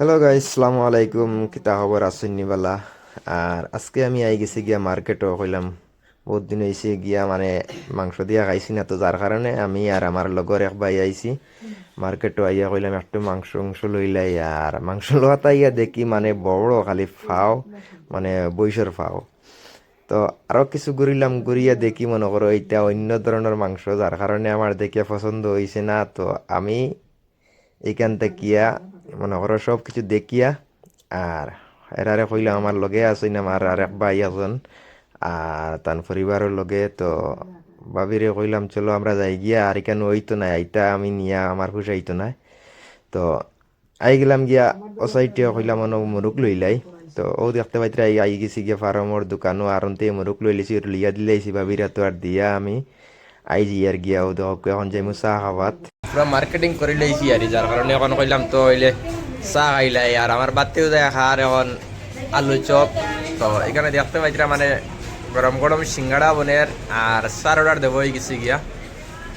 Hello guys আসসালামু আলাইকুম কিতা খবর আছেন নিবালা? আর আজকে আমি আই গেছি গিয়া মার্কেটও কইলাম। বহুত দিন হয়েছে গিয়া মানে মাংস দিয়া খাইছি না তো যার কারণে আমি আর আমার লগর এক ভাই আইছি। মার্কেটও আইয়া কইলাম, একটু মাংস মাংস লইলাই আর মাংস লোয়াতা ইয়া দেখি মানে বড় খালি ফাও মানে বৈশর ফাও। তো আরও কিছু ঘুরিলাম ঘুরিয়া দেখি মনে করো এটা অন্য ধরনের মাংস যার কারণে আমার দেখিয়া পছন্দ হয়েছে না। তো আমি এইখান থেকে মনে করো সব কিছু দেখিয়া, আর এরারে কইলাম আমার লগে আছেন আমার আর এক ভাই আছেন, আর তার পরিবারের লগে, তো ভাবিরে কইলাম, চলো আমরা যাই গিয়া, আর এখানে হইতো না আইতা আমি নিয়া আমার খুশি আইতো না তো আই গেলাম গিয়া ওসাইটে কইলাম অন মুরুক লইলাই তো ও দেখতে পাইতে আই গেছি গিয়া ফার্মর দোকানও আর মুরুক লই লিছি লিয়া দিলাইছি ভাবিরা তো আর দিয়া আমি। আই জি আর গিয়া দেখো এখন যাইমু চাহ খাবাত। পুরা মার্কেটিং করে লইছি আর যার কারণে এখন কইলাম তো হইলে চা খাইলাই আর আমার বাড়তেও যায় খার এখন আলু চপ। তো এখানে দেখতে পাইছিরা মানে গরম গরম সিঙ্গাড়া বনের আর চার অর্ডার দেবো গেছি গিয়া।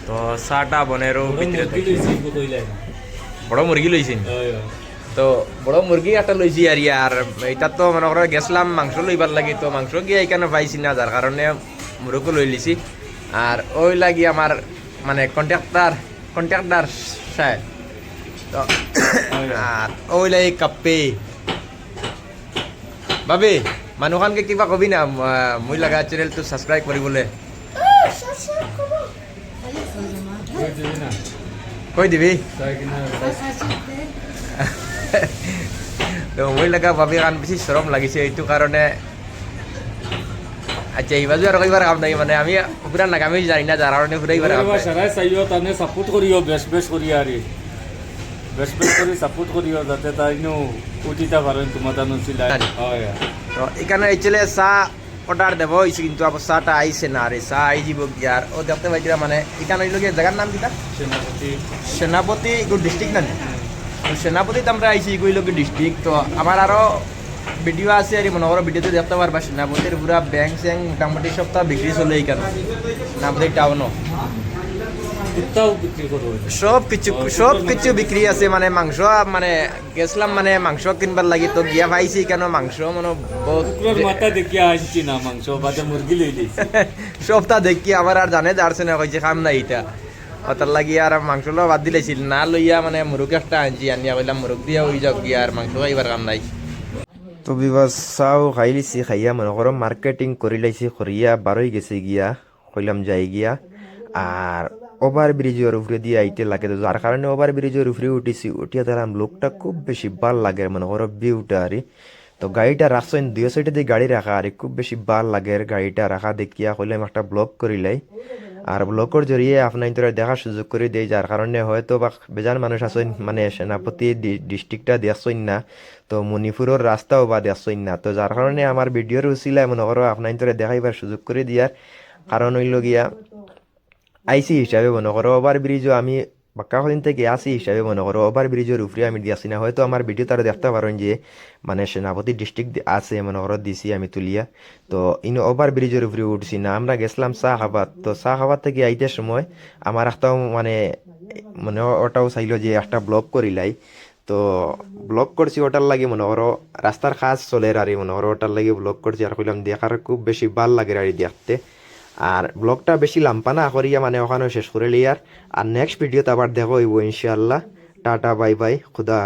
তো চাটা বনেরও ভিতরে। বড় মুরগি লইছেন তো বড় মুরগি একটা লইছি আর ইয়ার এটা তো মনে করো গেছিলাম মাংস লইবার লাগি তো মাংস গিয়ে এখানে পাইছি না যার কারণে মুরগও লই লিছি। আর ওই লাগি আমার মানে কন্ট্রাক্টার কন্ট্রাক্টার সাহেব তো আর ওই লাগি কাপ্পে। বাবে মানুহখানকে কিবা কবি না মই লগা চেনেলটো ছাবস্ক্ৰাইব কৰিবলৈ। কৈ দিবি। তো মই লগা ভাবি কাণ বেছি চৰম লাগিছে এইটো কাৰণে আচ্ছা এই বাজু আৰু কইবাৰ কাম নাই মানে আমি পুৰা নাগামি জানি না যাৰ কাৰণে পুৰা এইবাৰ কাম নাই সারাই চাইও তানে সাপোর্ট করিও বেশ বেশ করি আরে বেশ বেশ কৰি সাপোর্ট করিও যাতে তাইনো উঠিতা পারেন তোমার তানো চিলাই হয় তো এখানে একচুয়ালি চাহ অর্ডার দেবো হয়েছে কিন্তু আবার চাহটা আইছে না আরে চাহ আই যাব আর ও দেখতে পাইছিলাম মানে এখানে গিয়ে জায়গার নাম কিটা সেনাপতি সেনাপতি ডিস্ট্রিক্ট না সেনাপতিতে আমরা আইছি কইল কি ডিস্ট্রিক্ট তো আমার আরও ভিডিও আছে আর মনে করো ভিডিওতে দেখতে পারবা সেনাপতির পুরা ব্যাংক স্যাং মোটামুটি সপ্তাহ বিক্রি চলে এইখানে সেনাপতি টাউনও কুত্তাও বিক্রি সব কিছু সব কিছু বিক্রি আছে মানে মাংস মানে গেছিলাম মানে মাংস কিনবার লাগি তো গিয়া পাইছি কেন মাংস মানে মাথা দেখিয়া আনছি না মাংস বাদে মুরগি লই লইছি। দেখি আবার আর জানে যারছে না কইছে খাম না এটা ওটার লাগি আর মাংস লো বাদ দিলেছিল না লইয়া মানে মুরগ একটা আনছি আনিয়া কইলাম মুরগ দিয়া ওই যাক গিয়া আর মাংস খাইবার কাম নাই। তো বিবাস চাও খাই খাইয়া মনে করো মার্কেটিং করে লাইছি করিয়া বারোই গেছে গিয়া, কইলাম যাই গিয়া। আর ওভার ব্রিজের উপরে দিয়ে আইতে লাগে তো যার কারণে ওভার ব্রিজের উপরে উঠেছি। উঠিয়া দেখলাম লোকটা খুব বেশি ভালো লাগে মনে করো ভিউটা আরে তো গাড়িটা রাখছেন দুই সাইডে দিয়ে গাড়ি রাখা আর খুব বেশি ভালো লাগে গাড়িটা রাখা দেখিয়া কইলাম একটা ব্লগ করিলাই আর ব্লকর জরিয়ে আপনার তোরা দেখার সুযোগ করে দেয় যার কারণে হয়তো বা বেজান মানুষ আছেন মানে সেনাপতি ডিস্ট্রিক্টটা দেয়াসইন না, তো মণিপুরের রাস্তাও বা দেখছেন না। তো যার কারণে আমার ভিডিওর উচিলায় মনে করো আপনার তোরা দেখাইবার সুযোগ করে দিয়ার কারণ হইল গিয়া আইসি হিসাবে মনে করো ওভার ব্রিজও আমি বাক্কা দিন থেকে আসি হিসাবে মনে করো ওভার ব্রিজের উপরে আমি দিয়াছি না হয়তো আমার ভিডিও তারা দেখতে পারেন যে মানে সেনাপতি ডিস্ট্রিক্ট আছে মনে করো দিছি আমি তুলিয়া। তো, ইন ওভার ব্রিজের উপরে উঠছি না আমরা গেছিলাম খাবার তো খাবার থেকে আইতে সময় আমার একটা মানে মানে ওটাও চাইলো যে একটা ব্লগ করিলাই তো ব্লগ করছি ওটার লাগে মনে করো রাস্তার কাজ চলে আর মনে করো ওটার লাগে ব্লগ করছি আর কইলাম দেখার খুব বেশি ভালো লাগে আর দেখতে। আর ব্লগটা বেশি লাম্পানা করিয়া মানে ওখানে শেষ করে লিয়ার আর। নেক্সট ভিডিওতে আবার দেখো ইনশাল্লাহ টাটা, বাই বাই, খুদা